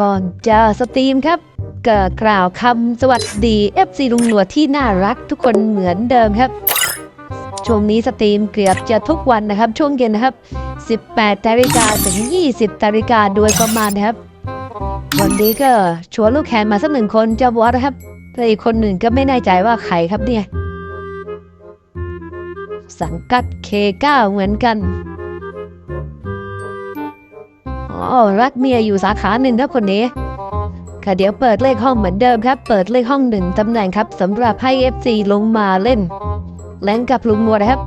ก่อนจะสตรีมครับก็กล่าวคำสวัสดี FC ลุงหนวดที่น่ารักทุกคนเหมือนเดิมครับ ช่วงนี้สตรีมเกือบจะทุกวันนะครับ ช่วงเย็นนะครับ 18นาฬิกาถึง 20นาฬิกาโดยประมาณนะครับ วันนี้ก็ชวนลูกแคนมาสักหนึ่งคนจะบอสนะครับแต่อีกคนหนึ่งก็ไม่แน่ใจว่าใครครับเนี่ย สังกัด K9 เหมือนกัน รักเมียอยู่สาขาหนึ่งครับคนนี้ ค่ะเดี๋ยวเปิดเลขห้องเหมือนเดิมครับ เปิดเลขห้องหนึ่งตำแหน่งครับสำหรับให้ FC ลงมาเล่นแลงกับลุงนวดครับ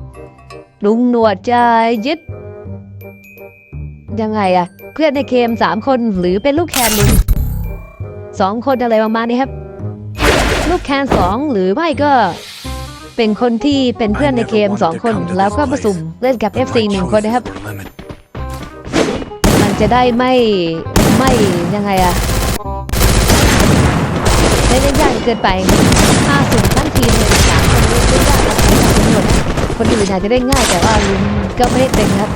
ลุงนวดจะยึด ยังไงอะเพื่อนในเกมสามคนหรือเป็นลูกแคนลุงสองคนอะไรประมาณนี้ครับ ลูกแคนสองหรือไม่ก็เป็นคนที่เป็นเพื่อนในเกมสองคน แล้วก็มาสุ่มเล่นกับ FC หนึ่งคนนะครับ จะได้ไม่ไม่ยังไงอะไม่ได้ยากเกินไปถ้าสุ่มทั้งทีมเลยสามคนนี้ไม่ได้ครับทั้งหมดนคนอื่นอาจจะได้ง่ายแต่ว่าลุงก็ไม่ได้เป็นครับ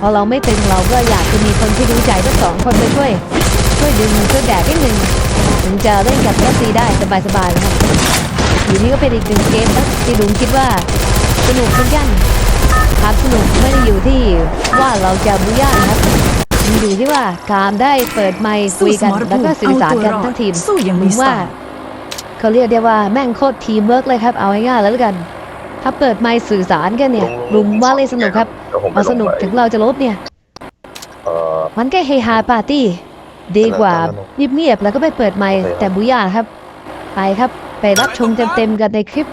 พอเราไม่เป็นเราก็อยากจะมีคนที่รู้ใจทั้งสองคนมาช่วย ช่วยดึงช่วยแบกนิดนึงถึงจะเล่นกับเอฟซีได้สบายๆนะครับอยู่นี่ก็เป็นอีกหนึ่งเกมนะที่ลุงคิดว่าสนุกเหมือนกันความสนุกไม่ได้อยู่ที่ว่าเราจะบุย่านะครับ อยู่ที่ว่าการได้เปิดไมค์คุยกันแล้วก็สื่อสารกันทั้งทีมสู้อย่างผมีมสไตว่าล์เขาเรียกได้ว่าแม่งโคตรทีมเวิร์กเลยครับ เอาง่ายๆแล้วกัน ถ้าเปิดไมค์สื่อสารกันเนี่ยลุงว่าเลยสนุกครับเดี๋ยวผมพอสนุกถึงเราจะลบเนี่ยเอ่อมันก็เฮฮาปาร์ตี้ดีกว่าเงียบๆแล้วก็ไปเปิดไมค์โอเคครับแต่บุย่าครับ ไปครับไปรับชมเต็มๆกันในคลิป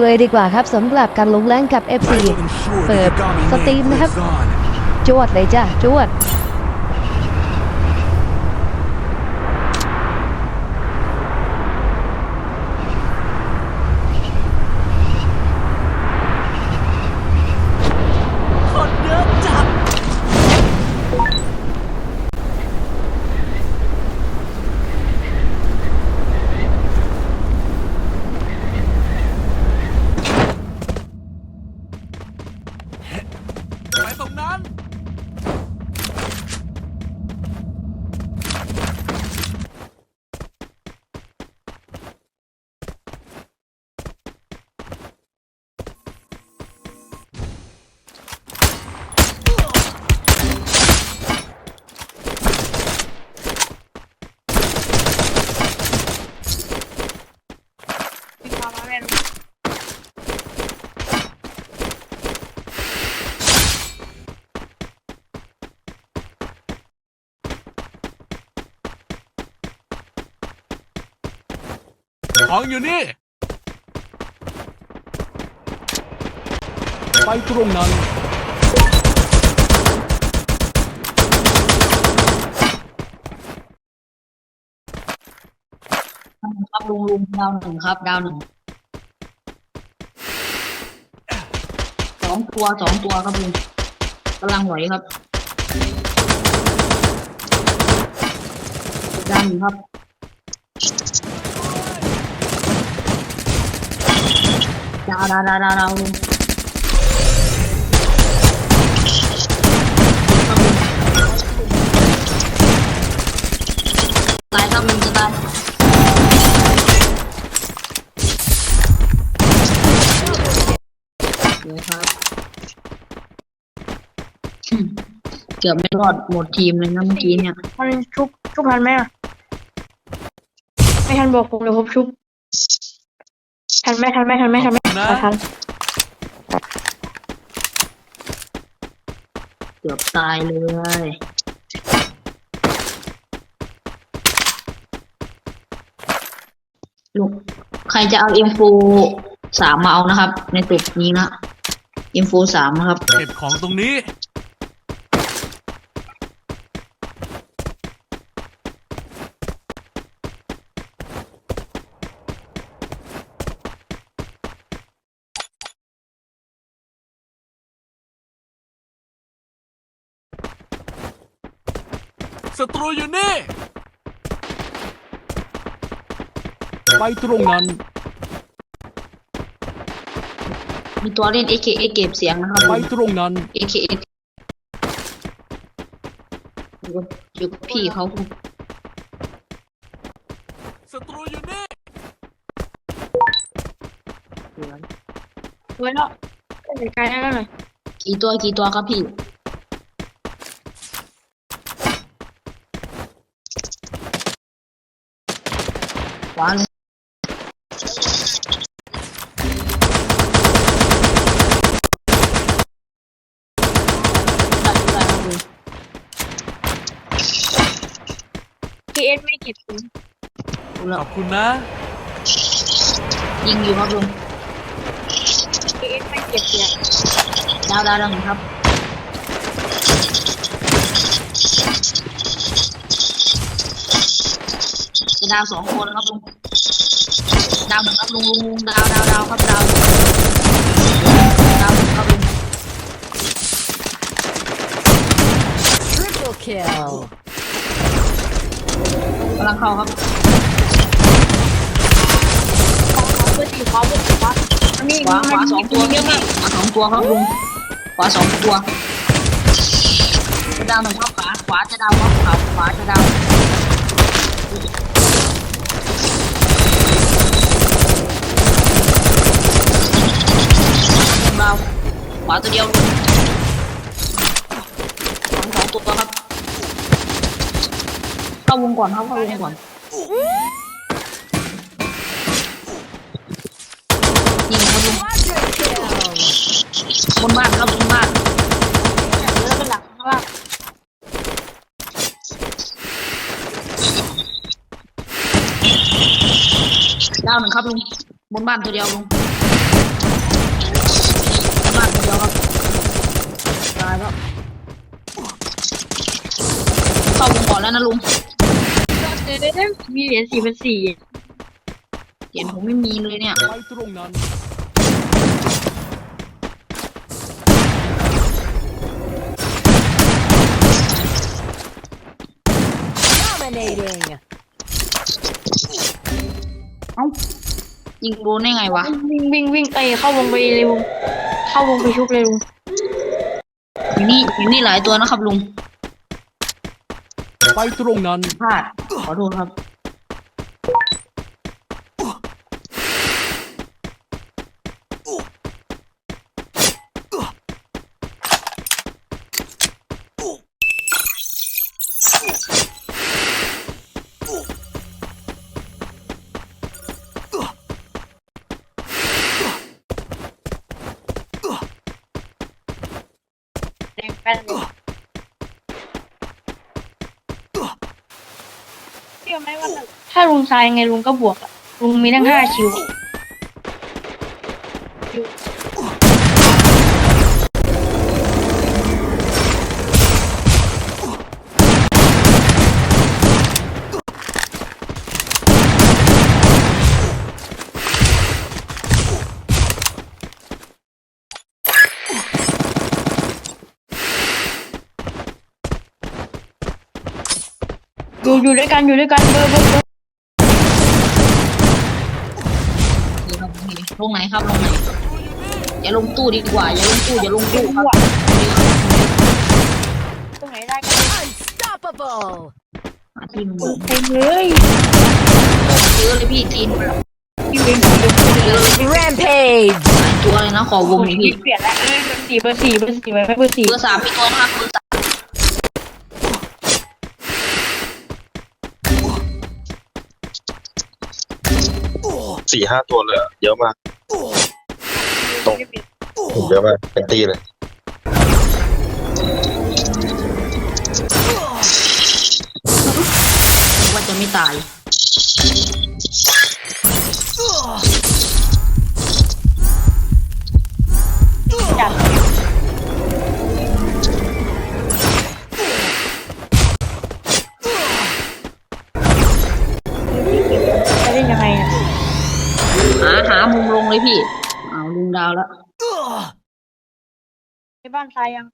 เลยดีกว่าครับสำหรับการลงแรงกับ FC เปิดสตรีมนะครับจวดเลยจ้ะจวด ของอยู่นี่ ไปตรงนั้น ครับลุงลุงดาวหนึ่งครับ ดาวหนึ่งสองตัวสองตัวครับลุงกำลังไหวครับดาวหนึ่งครับ ดาวดาวดาวดาวดาวลุงตายครับลุงจะตายเลยครับ เกือบไม่รอดหมดทีมเลยนะเมื่อกี้เนี่ย มันชุบชุบทันไหมอะไม่ทันบอกผมเดี๋ยวผมชุบ ทันไหมทันไหมทันไหมทันไหม นะทันเกือบตายเลยลูกใครจะเอาเอ็มโฟสามมาเอานะครับ ในตึกนี้นะเอ็มโฟสามนะครับ เก็บของตรงนี้ ศัตรูอยู่นี่ ไปตรงนั้น มีตัวเล่น AKA เก็บเสียงนะครับไปตรงนั้น AKA อยู่กับอยู่กับพี่เขาศัตรูอยู่นี่ ไว้แล้วไกลได้แล้หน่อยกี่ตัวกี่ตัวครับพี่ ขวาเลยได้ได้ครับลุงพีเอสไม่เก็บสิดูแล้ขวอบคุณนะ ยิงอยู่ครับลุงพีเอสไม่เก็บเสียดาวดาวดาวหนึ่งครับ จะดาวสองคนครับลุงดาวหนึ่งครับลุงลุงลุงดาวดาวดาวครับดาวดาวหนึ่งครับลุง Triple kill กำลังเข้าครับเบอร์สี่ขวาเบอร์สี่ขวาอันนี้ขวาขวาสองตัวเยอะมากขวาสองตัวครับลุงขวาสองตัวจะดาวหนึ่งครับขวาขวาจะดาวครับขวาขวาจะดาวดาว ขวาตัวเดียวลุงสองสองตัวครับเข้าวงก่อนครับเข้าวงก่อนยิงครับลุงบนบ้านครับบนบ้านแล้วเป็นหลังข้างล่างดาวหนึ่งครับลุงบนบ้านตัวเดียวลุงบนบ้านตัวเดียวครับตายแล้วเข้าวงก่อนแล้วนะลุงเดี๋ยวๆมีเหรียญสี่พันสี่เห็นผมไม่มีเลยเนี่ย ไปตรงนั้น dominating เอ้ายิงโดนได้ไงวะ วิ่งวิ่งวิ่งไอยเข้าวงไปเลยลุง เข้าวงไปชุบเลยลุงอยู่นี่อยู่นี่หลายตัวนะครับลุงไปตรงนั้นพลาดขอโทษครับ แป้นเชื่อไหมว่าถ้าลุงทายยังไงลุงก็บวกอะลุงมีตั้งห้าคิวอะ อยู่อยู่ด้วยกันอยู่ด้วยกันเบอร์เบอร์เบอร์เดี๋ยวครับนี่ลงไหนครับลงไหนอย่าลงตู้ดีกว่าอย่าลงตู้อย่าลงตู้ครับตรงไหนได้ก็ unstoppable หาที่หนึ่งเต็มเลยเยอะเลยพี่ทีมพี่เวนเต็มเลย rampage หลายตัวเลยนะขอวงหน่อยพี่เปลี่ยนแล้วเออเบอร์สี่เบอร์สี่เบอร์สี่ไว้เบอร์สี่เบอร์สามพี่ตัวนะครับเบอร์สาม สี่ห้าตัวเลยอะเยอะมากตกเยอะมากเป็นตีเลยว่าจะไม่ตาย เลยพี่อ้าวลุงดาวแล้วในบ้านทรายยัง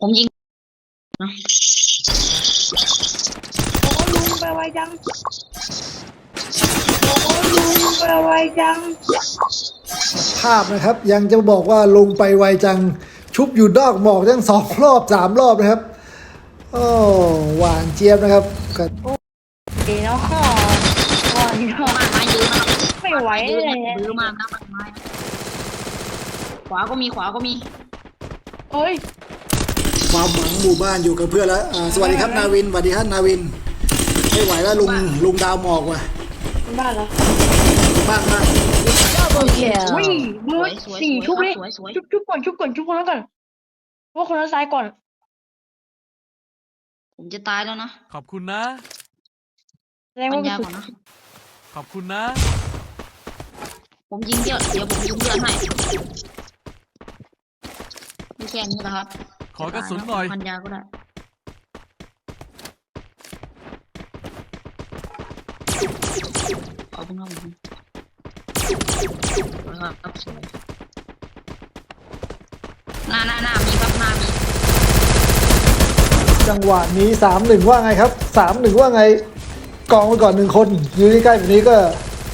ผมยิงโอ้ลุงไปไวจัง โอ้ลุงไปไวจัง ภาพนะครับยังจะบอกว่าลงไปไวจัง ชุบอยู่ดอกหมอกทั้งสองรอบสามรอบนะครับ โอ้หวานเจี๊ยบนะครับก็เดี๋ยวเนาะว่าเนาะบ้าน ไม้เยอะนะครับไม่ไหวเยอะเลนะยเยอะมากนะบ้านไม้นะวาก็มีขวาก็มีเฮ้ยความหวังหมู่บ้านอยู่กับเพื่อนแล้วอ่าสวัสดีครับนาวินสวัสดีครับนาวินไม่ไหวแล้วลุงลุงดาวหมอกว่ะบ้านเหรอบ้านบ้าน double kill อุ้ยเบอร์สวยๆสี่สวยๆชุบเลยสวยๆสวยๆชุบชุบก่อนชุบก่อนชุบคนนั้นก่อนว่าคนนั้นซ้ายก่อน ผมจะตายแล้วนะขอบคุณนะแสดงปัว่าญเป็นญาสุดก่อนนะขอบคุณนะ ผมยิงเดียวเดี๋ยวผมยิงเดือนให้ไม่แค่นี้นะครับขอกระสุนหน่อยปัญญาก็ได้ขอบคุณครับผมสวยครับสวยหน้าหน้าหน้ามีครับหน้ามีจังหวะนี้สามหนึ่งว่าไงครับสามหนึ่งว่าไงกองไปก่อนหนึ่งคนอยู่ใกล้ๆแบบนี้ก็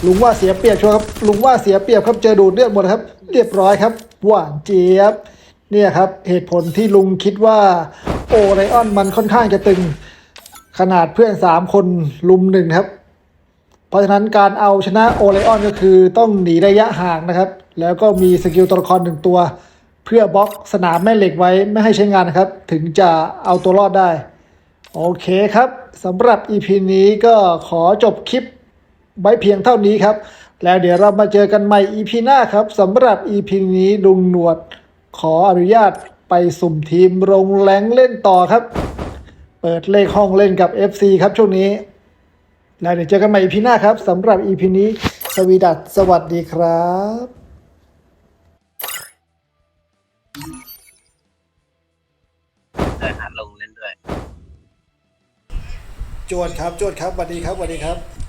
ลุงว่าเสียเปรียบชัวร์ครับ ลุงว่าเสียเปรียบครับเจอดูดเลือดหมดครับ เรียบร้อยครับ หวานเจี๊ยบ เนี่ยครับ เหตุผลที่ลุงคิดว่า โอไรออนมันค่อนข้างจะตึง ขนาดเพื่อนสามคนลุมหนึ่งครับ เพราะฉะนั้นการเอาชนะโอไลออนก็คือต้องหนีระยะห่างนะครับ แล้วก็มีสกิลตัวละครหนึ่งตัว เพื่อบล็อกสนามแม่เหล็กไว้ไม่ให้ใช้งานนะครับ ถึงจะเอาตัวรอดได้ โอเคครับสำหรับ EP นี้ก็ขอจบคลิป ไว้เพียงเท่านี้ครับ แล้วเดี๋ยวเรามาเจอกันใหม่ EP หน้าครับสำหรับ EP นี้ลุงหนวด ขออนุญาตไปสุ่มทีมลงแรงเล่นต่อครับ เปิดเลขห้องเล่นกับ FC ครับช่วงนี้ แล้วเดี๋ยวเจอกันใหม่ EP หน้าครับสำหรับ EP นี้สวีดัสสวัสดีครับเดินหาลงเล่นด้วย จวดครับจวดครับสวัสดีครับสวัสดีครับ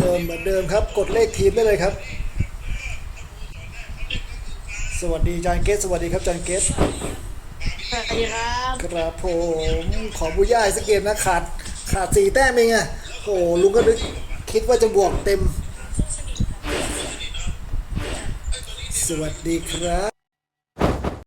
เหมือนเดิมเหมือนเดิมครับ กดเลขทีมได้เลยครับ สวัสดีจานเกสสวัสดีครับจานเกสสวัสดีครับครับผมขอบุย่าอีกสักเกมนะขาดขาดสี่แต้มเองอะโอ้ลุงก็นึกคิดว่าจะบวกเต็ม สวัสดีครับ